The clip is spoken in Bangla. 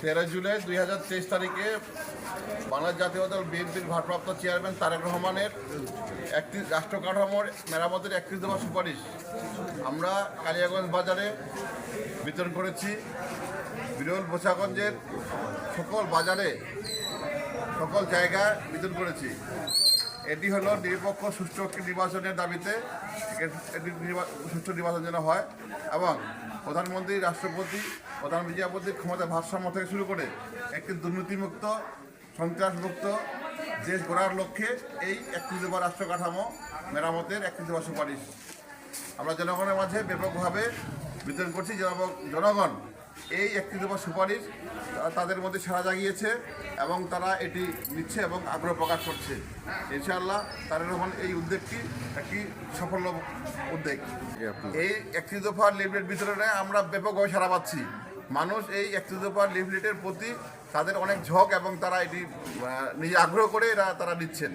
তেরো জুলাই দুই হাজার তেইশ তারিখে বাংলাদেশ জাতীয় দল বিএনপির ভারপ্রাপ্ত চেয়ারম্যান তারেক রহমানের একত্রিশ রাষ্ট্র কাঠামোর মেরামতের একত্রিশ দফা সুপারিশ আমরা কালিয়াগঞ্জ বাজারে বিতরণ করেছি। বিরল বোসাগঞ্জের সকল বাজারে সকল জায়গায় বিতরণ করেছি। এটি হলো নিরপেক্ষ সুষ্ঠু নির্বাচনের দাবিতে সুষ্ঠু নির্বাচন যেন হয় এবং প্রধানমন্ত্রী, রাষ্ট্রপতি, প্রধান বিচারপতির ক্ষমতা ভারসাম্য থেকে শুরু করে একটি দুর্নীতিমুক্ত, সন্ত্রাসমুক্ত দেশ গড়ার লক্ষ্যে এই একত্রিশ দফা রাষ্ট্র কাঠামো মেরামতের একত্রিশ দফা সুপারিশ। আমরা জনগণের মাঝে ব্যাপকভাবে বিতরণ করছি। জনগণ এই একটি দফা সুপারিশ তাদের মধ্যে সাড়া জাগিয়েছে এবং তারা এটি নিচ্ছে এবং আগ্রহ প্রকাশ করছে। ইনশাআল্লাহ তারের রহমান এই উদ্যোগটি একটি সাফল্য উদ্যোগ। এই একটি দফা লিফলেট বিতরণে আমরা ব্যাপকভাবে সাড়া পাচ্ছি। মানুষ এই একটি দফা লিফলেটের প্রতি তাদের অনেক ঝোঁক এবং তারা এটি নিজে আগ্রহ করে এরা তারা নিচ্ছেন।